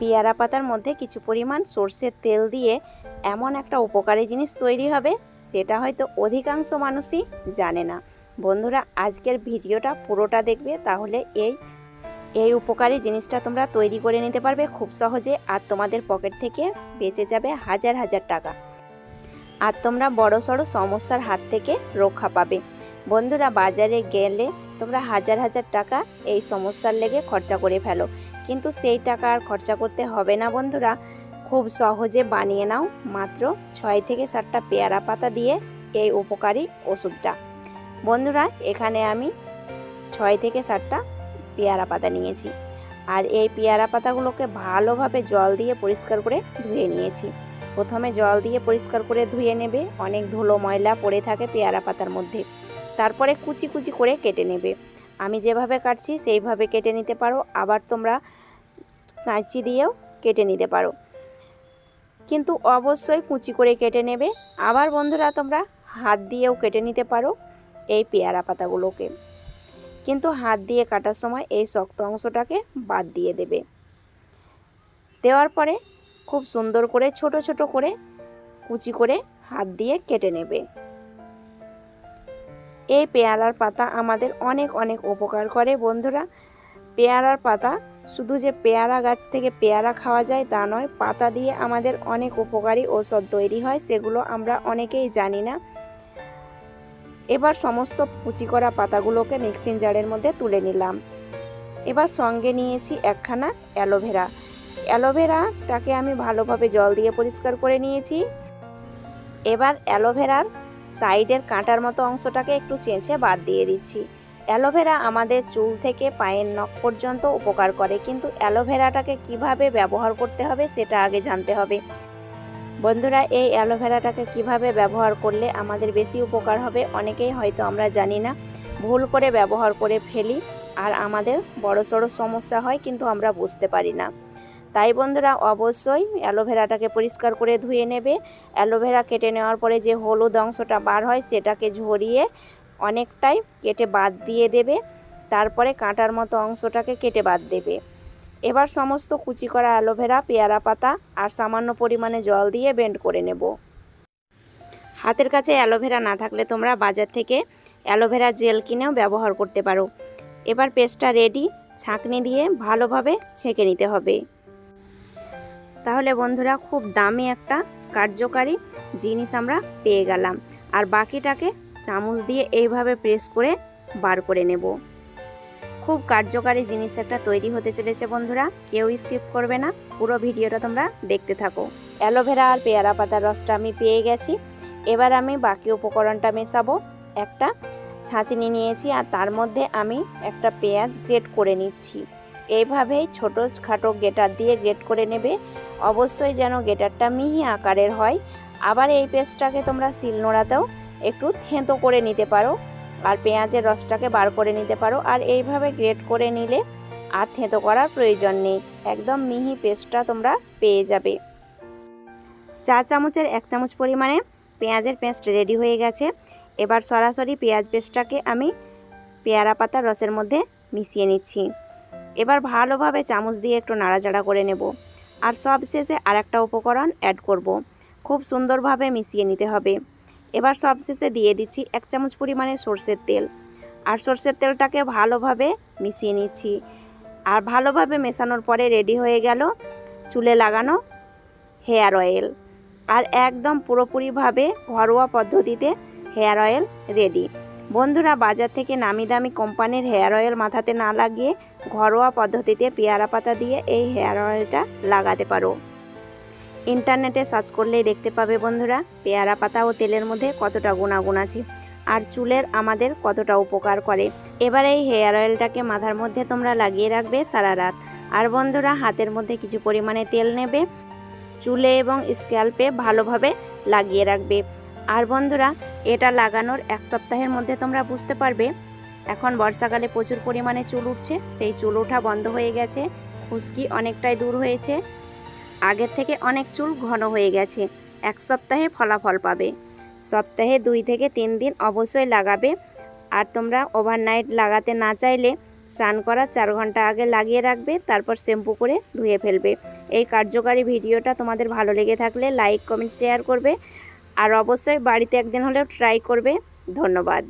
পেয়ারা পাতার মধ্যে কিছু পরিমাণ সর্ষের তেল দিয়ে এমন একটা উপকারী জিনিস তৈরি হবে, সেটা হয়তো অধিকাংশ মানুষই জানে না। বন্ধুরা, আজকের ভিডিওটা পুরোটা দেখবে, তাহলে এই এই উপকারী জিনিসটা তোমরা তৈরি করে নিতে পারবে খুব সহজে আর তোমাদের পকেট থেকে বেঁচে যাবে হাজার হাজার টাকা। আর তোমরা বড় সড়ো সমস্যার হাত থেকে রক্ষা পাবে। বন্ধুরা, বাজারে গেলে তোমরা হাজার হাজার টাকা এই সমস্যার লেগে খরচা করে ফেলো। কিন্তু সেই টাকা আর খরচা করতে হবে না বন্ধুরা। খুব সহজে বানিয়ে নাও মাত্র ছয় থেকে সাতটা পেয়ারা পাতা দিয়ে এই উপকারী ওষুধটা। বন্ধুরা, এখানে আমি ছয় থেকে সাতটা পেয়ারা পাতা নিয়েছি। আর এই পেয়ারা পাতাগুলোকে ভালোভাবে জল দিয়ে পরিষ্কার করে ধুয়ে নিয়েছি। প্রথমে জল দিয়ে পরিষ্কার করে ধুয়ে নেবে। অনেক ধুলো ময়লা পড়ে থাকে পেয়ারা পাতার মধ্যে। তারপরে কুচি কুচি করে কেটে নেবে। আমি যেভাবে কাটছি সেইভাবে কেটে নিতে পারো। আবার তোমরা কাঁচি দিয়েও কেটে নিতে পারো। কিন্তু অবশ্যই কুচি করে কেটে নেবে। আবার বন্ধুরা, তোমরা হাত দিয়েও কেটে নিতে পারো এই পেয়ারা পাতাগুলোকে। কিন্তু হাত দিয়ে কাটার সময় এই শক্ত অংশটাকে বাদ দিয়ে দেবে। দেওয়ার পরে খুব সুন্দর করে, ছোট ছোট করে কুচি করে হাত দিয়ে কেটে নেবে। এই পেয়ারার পাতা আমাদের অনেক অনেক উপকার করে বন্ধুরা। পেয়ারার পাতা শুধু যে পেয়ারা গাছ থেকে পেয়ারা খাওয়া যায় তা নয়, পাতা দিয়ে আমাদের অনেক উপকারী ঔষধ তৈরি হয়, সেগুলো আমরা অনেকেই জানি না। এবার সমস্ত কুচি করা পাতাগুলোকে মিক্সিং জারের মধ্যে তুলে নিলাম। এবার সঙ্গে নিয়েছি একখানা অ্যালোভেরা। অ্যালোভেরাটাকে আমি ভালোভাবে জল দিয়ে পরিষ্কার করে নিয়েছি। এবার অ্যালোভেরার সাইডের কাঁটার মতো অংশটাকে একটু চেঁচে বাদ দিয়ে দিচ্ছি। অ্যালোভেরা আমাদের চুল থেকে পায়ের নখ পর্যন্ত উপকার করে, কিন্তু অ্যালোভেরাটাকে কীভাবে ব্যবহার করতে হবে সেটা আগে জানতে হবে। বন্ধুরা, এই অ্যালোভেরাটাকে কীভাবে ব্যবহার করলে আমাদের বেশি উপকার হবে অনেকেই হয়তো আমরা জানি না। ভুল করে ব্যবহার করে ফেলি আর আমাদের বড় সড়ো সমস্যা হয়, কিন্তু আমরা বুঝতে পারি না। তাই বন্ধুরা অবশ্যই অ্যালোভেরাটাকে পরিষ্কার করে ধুয়ে নেবে। অ্যালোভেরা কেটে নেওয়ার পরে যে হলুদ অংশটা বার হয় সেটাকে ঝরিয়ে অনেকটাই কেটে বাদ দিয়ে দেবে। তারপরে কাঁটার মতো অংশটাকে কেটে বাদ দেবে। এবার সমস্ত কুচি করা অ্যালোভেরা, পেয়ারা পাতা আর সামান্য পরিমাণে জল দিয়ে বেন্ড করে নেব। হাতের কাছে অ্যালোভেরা না থাকলে তোমরা বাজার থেকে অ্যালোভেরা জেল কিনেও ব্যবহার করতে পারো। এবার পেস্টটা রেডি, ছাঁকনি দিয়ে ভালোভাবে ছেঁকে নিতে হবে। তাহলে বন্ধুরা খুব দামি একটা কার্যকারী জিনিস আমরা পেয়ে গেলাম। আর বাকিটাকে চামচ দিয়ে এইভাবে প্রেস করে বার করে নেব। খুব কার্যকারী জিনিস একটা তৈরি হতে চলেছে বন্ধুরা, কেউ স্কিপ করবে না, পুরো ভিডিওটা তোমরা দেখতে থাকো। অ্যালোভেরা আর পেয়ারা পাতার রসটা আমি পেয়ে গেছি। এবার আমি বাকি উপকরণটা মেশাবো। একটা ছাঁচিনি নিয়েছি আর তার মধ্যে আমি একটা পেঁয়াজ গ্রেট করে নিচ্ছি। এইভাবেই ছোট খাটো গেটার দিয়ে গ্রেট করে নেবে। অবশ্যই যেন গেটারটা মিহি আকারের হয়। আবার এই পেস্টটাকে তোমরা শিলনোড়াতেও একটু থেঁতো করে নিতে পারো আর পেঁয়াজের রসটাকে বার করে নিতে পারো। আর এইভাবে গ্রেট করে নিলে আর থেঁতো করার প্রয়োজন নেই। একদম মিহি পেস্টটা তোমরা পেয়ে যাবে। চা চামচের এক চামচ পরিমাণে পেঁয়াজের পেস্ট রেডি হয়ে গেছে। এবার সরাসরি পেঁয়াজ পেস্টটাকে আমি পেয়ারা পাতার রসের মধ্যে মিশিয়ে নিচ্ছি। এবার ভালোভাবে চামচ দিয়ে একটু নাড়াচাড়া করে নেব। আর সব শেষে আরেকটা উপকরণ অ্যাড করব। খুব সুন্দরভাবে মিশিয়ে নিতে হবে। এবার সব শেষে দিয়ে দিচ্ছি এক চামচ পরিমাণে সর্ষের তেল। আর সর্ষের তেলটাকে ভালোভাবে মিশিয়ে নিচ্ছি। আর ভালোভাবে মেশানোর পরে রেডি হয়ে গেল চুলে লাগানো হেয়ার অয়েল। আর একদম পুরোপুরিভাবে ঘরোয়া পদ্ধতিতে হেয়ার অয়েল রেডি। বন্ধুরা, বাজার থেকে নামি দামি কোম্পানির হেয়ার অয়েল মাথাতে না লাগিয়ে ঘরোয়া পদ্ধতিতে পেয়ারা পাতা দিয়ে এই হেয়ার অয়েলটা লাগাতে পারো। ইন্টারনেটে সার্চ করলেই দেখতে পাবে বন্ধুরা, পেয়ারা পাতা ও তেলের মধ্যে কতটা গুণাগুণ আছে আর চুলের আমাদের কতটা উপকার করে। এবার এই হেয়ার অয়েলটাকে মাথার মধ্যে তোমরা লাগিয়ে রাখবে সারা রাত। আর বন্ধুরা, হাতের মধ্যে কিছু পরিমাণে তেল নেবে, চুলে এবং স্ক্যাল্পে ভালোভাবে লাগিয়ে রাখবে। আর বন্ধুরা এটা লাগানোর এক সপ্তাহের মধ্যে তোমরা বুঝতে পারবে। এখন বর্ষাকালে প্রচুর পরিমাণে চুল উঠছে, সেই চুল ওঠা বন্ধ হয়ে গেছে, খুশকি অনেকটাই দূর হয়েছে। আগের থেকে অনেক চুল ঘন হয়ে গেছে, এক সপ্তাহে ফলাফল পাবে। সপ্তাহে দুই থেকে তিন দিন অবশ্যই লাগাবে, আর তোমরা ওভারনাইট লাগাতে না চাইলে স্নান করার চার ঘণ্টা আগে লাগিয়ে রাখবে, তারপর শ্যাম্পু করে ধুয়ে ফেলবে। এই কার্যকারী ভিডিওটা তোমাদের ভালো লেগে থাকলে লাইক কমেন্ট শেয়ার করবে। আর অবশ্যই বাড়িতে একদিন হলেও ট্রাই করবে। ধন্যবাদ।